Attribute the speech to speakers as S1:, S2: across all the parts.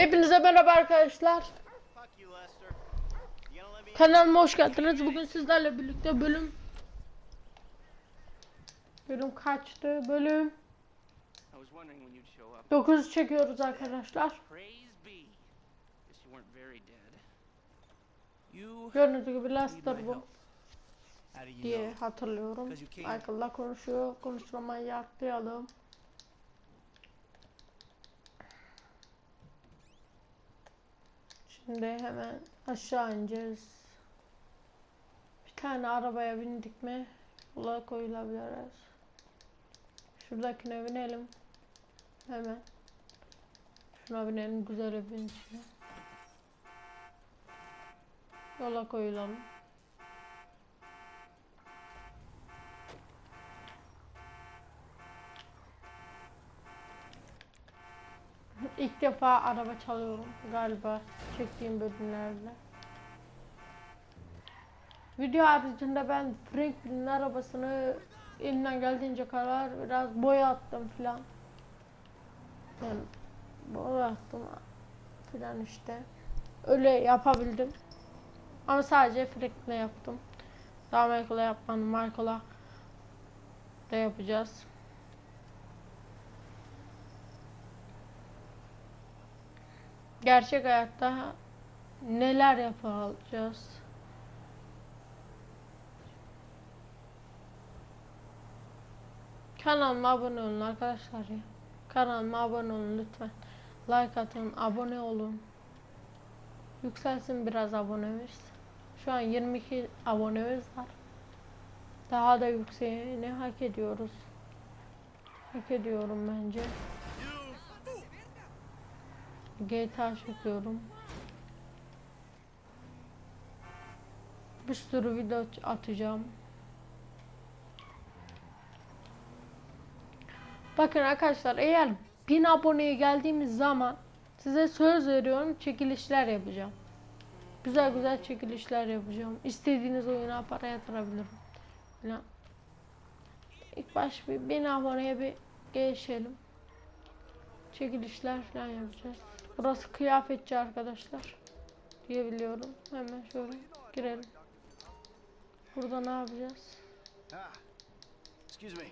S1: Hepinize merhaba arkadaşlar. Kanalıma hoş geldiniz. Bugün sizlerle birlikte bölüm Bölüm kaçtı? Bölüm
S2: I was wondering when you'd show up.
S1: 9 çekiyoruz arkadaşlar. Gördüğünüz gibi Lester bu diye hatırlıyorum. Michael'la konuşuyor. Konuşmayı yaklayalım. Şimdi hemen aşağı ineceğiz. Bir tane arabaya bindik mi yola koyulabiliriz. Şuradakine binelim. Hemen. Şuna binelim güzel bir içine. Yola koyulalım. İlk defa araba çalıyorum galiba çektiğim bölümlerde. Video haricinde ben Franklin'in arabasını elimden geldiğince kadar biraz boyattım filan. Yani boyattım filan işte. Öyle yapabildim. Ama sadece Franklin'e yaptım. Daha Michael'a yapmadım. Michael'a da yapacağız. Gerçek hayatta neler yapacağız? Kanalıma abone olun arkadaşlar ya. Kanalıma abone olun lütfen. Like atın, abone olun. Yükselsin biraz abonemiz. Şu an 22 abonemiz var. Daha da yükseğini hak ediyoruz. Hak ediyorum bence. GTA çekiyorum. Bir sürü video atacağım. Bakın arkadaşlar eğer 1000 aboneye geldiğimiz zaman size söz veriyorum çekilişler yapacağım. Güzel güzel çekilişler yapacağım. İstediğiniz oyuna para yatırabilirim. İlk baş bir 1000 aboneye bir geçelim. Çekilişler falan yapacağız. Burası kıyafetçi arkadaşlar. Diyebiliyorum. Hemen şöyle girelim. Burada ne yapacağız?
S3: Excuse me.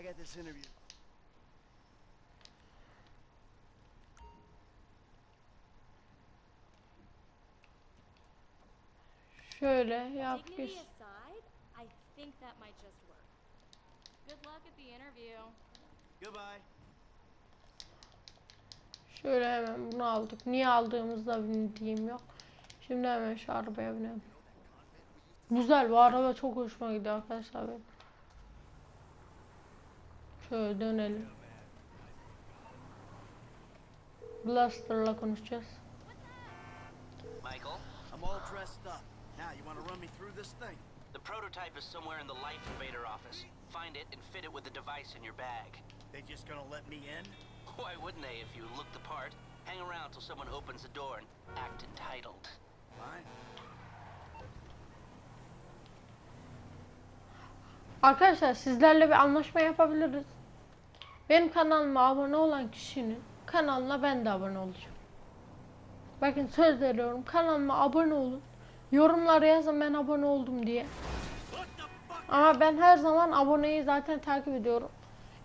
S3: I got this interview.
S1: Şöyle yap
S4: Dignity
S1: geç.
S4: aside, I think that might just work. Good luck at the interview.
S3: Goodbye.
S1: Şöyle hemen bunu aldık. Niye aldığımızda bildiğim yok. Şimdi hemen şu arabaya binelim. Güzel bu araba çok hoşuma gidiyor arkadaşlar benim. Şöyle dönelim. Blaster'la konuşacağız.
S5: Michael,
S3: I'm all dressed up. Now, you want to run me through this thing?
S5: the prototype is somewhere in the Life Invader office. Find it and fit it with the device in your bag.
S3: They just gonna let me in?
S5: Why wouldn't they if you look the part? Hang around till someone opens the door and act entitled.
S3: Fine.
S1: Arkadaşlar sizlerle bir anlaşma yapabiliriz. Benim kanalıma abone olan kişinin kanalına ben de abone olacağım. Bakın söz veriyorum kanalıma abone olun. Yorumlara yazın ben abone oldum diye. Ama ben her zaman aboneyi zaten takip ediyorum.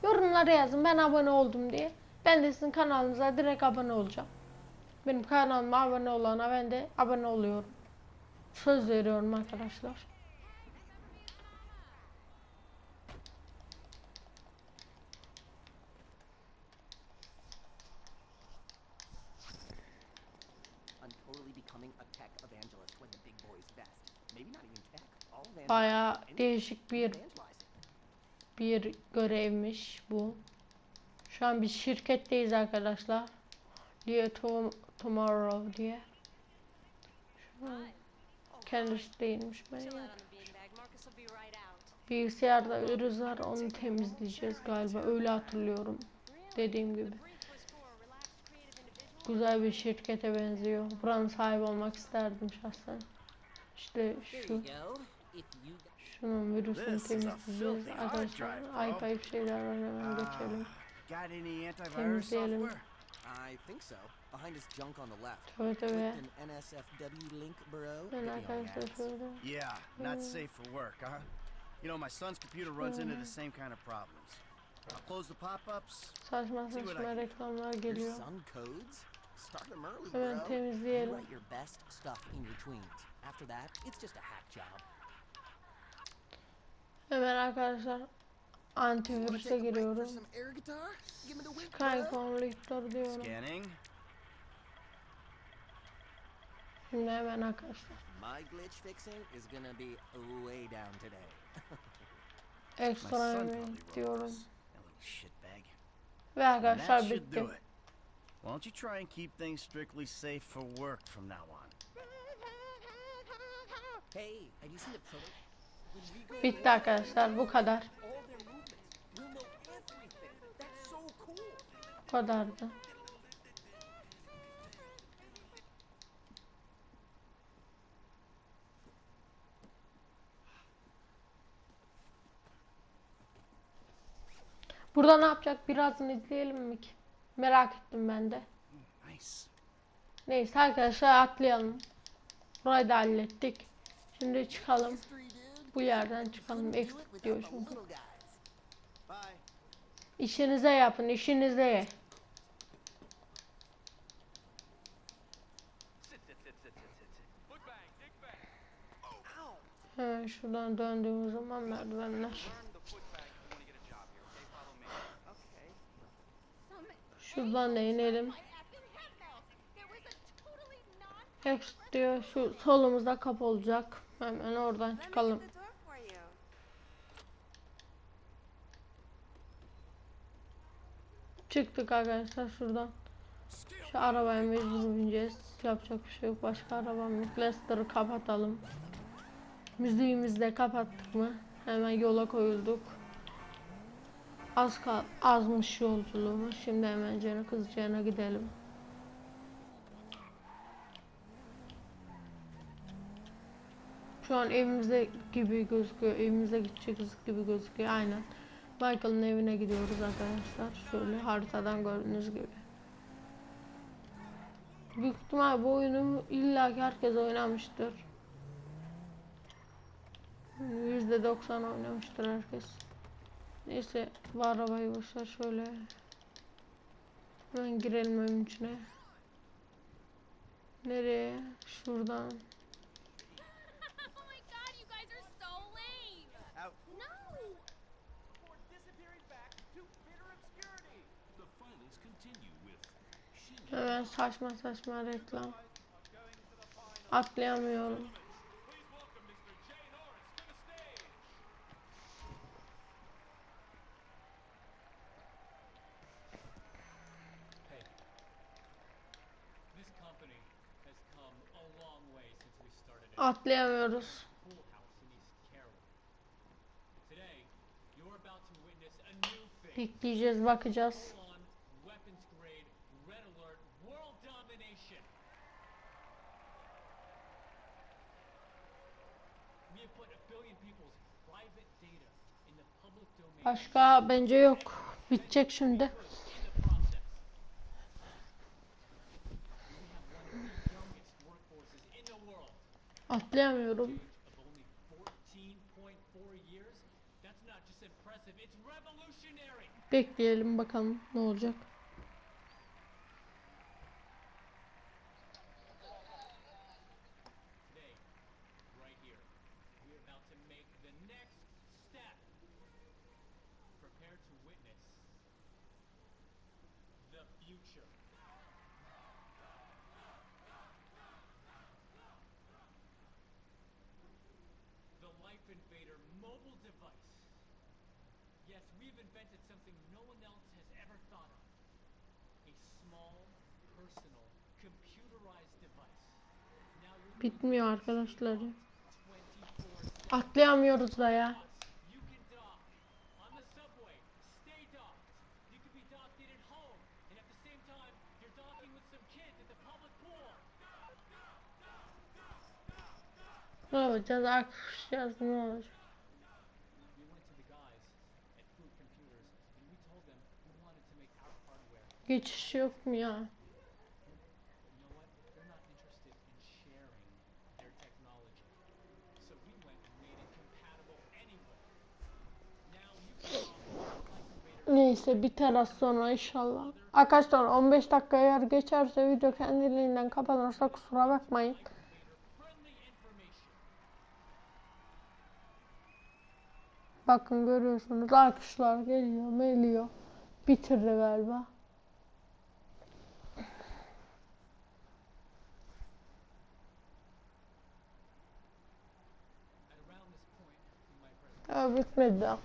S1: Yorumlara yazın ben abone oldum diye. Ben de sizin kanalınıza direkt abone olacağım. Benim kanalıma abone olana ben de abone oluyorum. Söz veriyorum arkadaşlar.
S6: I'm totally becoming a tech evangelist when the big boys vest. Maybe not even tech. All evangelists
S1: Bayağı
S6: are
S1: değişik bir bir görevmiş bu. Şu an bir şirketteyiz arkadaşlar. Diye to tomorrow diye. Kendisi değilmiş ben. Bilgisayarda virüs var onu temizleyeceğiz galiba öyle hatırlıyorum. Dediğim gibi. Güzel bir şirkete benziyor. Buranın sahibi olmak isterdim şahsen. İşte şu şunun virüsünü temizleyeceğiz arkadaşlar. Ayıp ayıp şeyler var hemen geçelim.
S3: Got any antivirus software?
S6: I I think so. Behind his junk on the left.
S1: Evet
S6: Clicked an NSFW link, bro.
S1: Ben
S6: Get me on the
S1: arkadaşlar
S6: ads.
S1: şöyle.
S3: Yeah, not safe for work, huh? You know, my son's computer runs into the same kind of problems. I'll close the pop-ups.
S1: Saçma
S3: See what I
S1: saçma reklamlar
S6: Your
S1: geliyor.
S6: son codes? Start them early, bro. You write your best stuff in your tweens. After that, it's just a hack job.
S1: Hemen arkadaşlar
S6: You wanna
S1: antivirüse giriyorum.
S6: bro.
S1: Conductor diyorum.
S3: Scanning.
S1: Şimdi hemen arkadaşlar.
S6: My glitch fixing is gonna be way down today.
S3: Wrote
S1: diyorum. Ve arkadaşlar bitti.
S3: Why don't you try and keep things strictly safe for work from now on?
S6: hey, have you seen the proto? When we go
S1: Bitti arkadaşlar bu kadar. Bu kadardı. Burada ne yapacak? Birazını izleyelim mi ki? Merak ettim ben de. Neyse arkadaşlar atlayalım. Burayı da hallettik. Şimdi çıkalım. Bu yerden çıkalım. Exit diyor çünkü.
S2: Dig bang. Ow!
S1: Hemen şuradan döndüğümüz zaman merdivenler. Şuradan da inelim. Exit diyor. Şu solumuzda kapı olacak. Hemen oradan çıkalım. Çıktık arkadaşlar şuradan. Şu arabaya mecbur bineceğiz. Yapacak bir şey yok. Başka arabam yok. Leicester'ı kapatalım. Müziğimizi de kapattık mı? Hemen yola koyulduk. Az kal azmış yolculuğumuz. Şimdi hemen Cene Kızcağına gidelim. Şu an evimize gibi gözüküyor. Evimize gideceğiz gibi gözüküyor. Aynen. Michael'ın evine gidiyoruz arkadaşlar. Şöyle haritadan gördüğünüz gibi. Büyük ihtimal bu oyunu illa ki herkes oynamıştır. %90 oynamıştır herkes. Neyse bu arabayı boşver şöyle. Hemen girelim evin içine. Nereye? Şuradan. Hemen saçma saçma reklam. Atlayamıyorum.
S7: Please
S8: public domain.
S1: Başka bence yok. Bitecek şimdi.
S8: in the process. We have one of the youngest workforces in the world.
S1: Atlayamıyorum.
S8: of only 14.4 years, that's not just impressive, it's revolutionary.
S1: Bekleyelim bakalım ne olacak.
S8: Today, right here, we're about to make the next step. Prepare to witness the future. The Life Invader mobile device. Yes, we've invented something no one else has ever thought of. A small, personal, computerized device. Now you're
S1: Bitmiyor arkadaşlar.
S8: 24/7
S1: Atlayamıyoruz da ya.
S8: You can dock on the
S1: Geçiş yok mu ya? Neyse biter az sonra inşallah. Arkadaşlar 15 dakika eğer geçerse video kendiliğinden kapanırsa kusura bakmayın. Bakın görüyorsunuz alkışlar geliyor, meliyor. Bitirdi galiba.
S8: But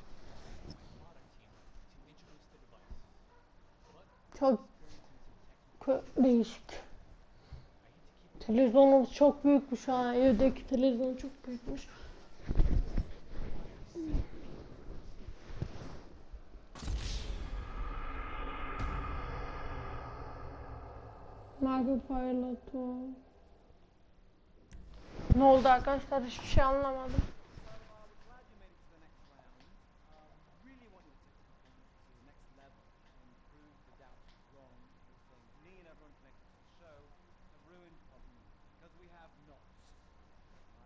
S1: Çok değişik. Televizyonumuz çok büyükmüş ha. Evdeki televizyon çok büyükmüş. Marble Pilotu. Ne oldu arkadaşlar? Hiçbir şey anlamadım.
S6: We have not.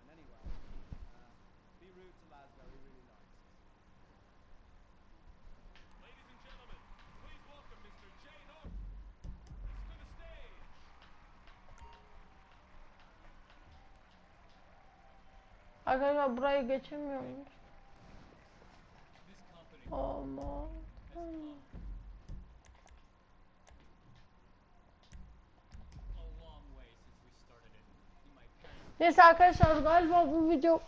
S6: And anyway, uh, be rude to Lasbury really likes it.
S7: Ladies and gentlemen, please welcome Mr. Jay Norris to the stage.
S1: Arkadaşlar burayı geçemiyor muyuz?
S8: this company
S1: Aman. Neyse arkadaşlar galiba bu video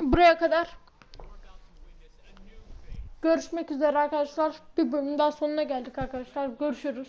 S1: buraya kadar. Görüşmek üzere arkadaşlar. Bir bölüm daha sonuna geldik arkadaşlar. Görüşürüz.